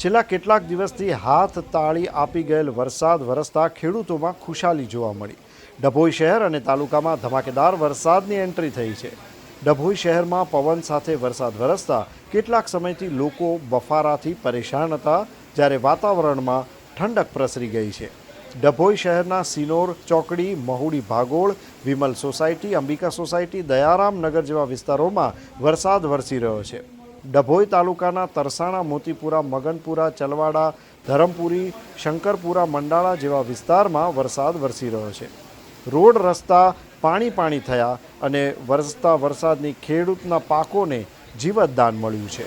છેલ્લા કેટલાક દિવસથી હાથ તાળી આપી ગયેલ વરસાદ વરસતા ખેડૂતોમાં ખુશાલી જોવા મળી. ડભોઈ શહેર અને તાલુકામાં ધમાકેદાર વરસાદની એન્ટ્રી થઈ છે. ડભોઈ શહેરમાં પવન સાથે વરસાદ વરસતા કેટલાક સમયથી લોકો બફારાથી પરેશાન હતા, જ્યારે વાતાવરણમાં ઠંડક પ્રસરી ગઈ છે. ડભોઈ શહેરના સિનોર, ચોકડી, મહુડી ભાગોળ, વિમલ સોસાયટી, અંબિકા સોસાયટી, દયારામ નગર જેવા વિસ્તારોમાં વરસાદ વરસી રહ્યો છે. ડભોઈ તાલુકાના તરસાણા, મોતીપુરા, મગનપુરા, ચલવાડા, ધરમપુરી, શંકરપુરા, મંડાળા જેવા વિસ્તારમાં વરસાદ વરસી રહ્યો છે. રોડ રસ્તા પાણી પાણી થયા અને વરસતા વરસાદની ખેડૂતના પાકોને જીવતદાન મળ્યું છે.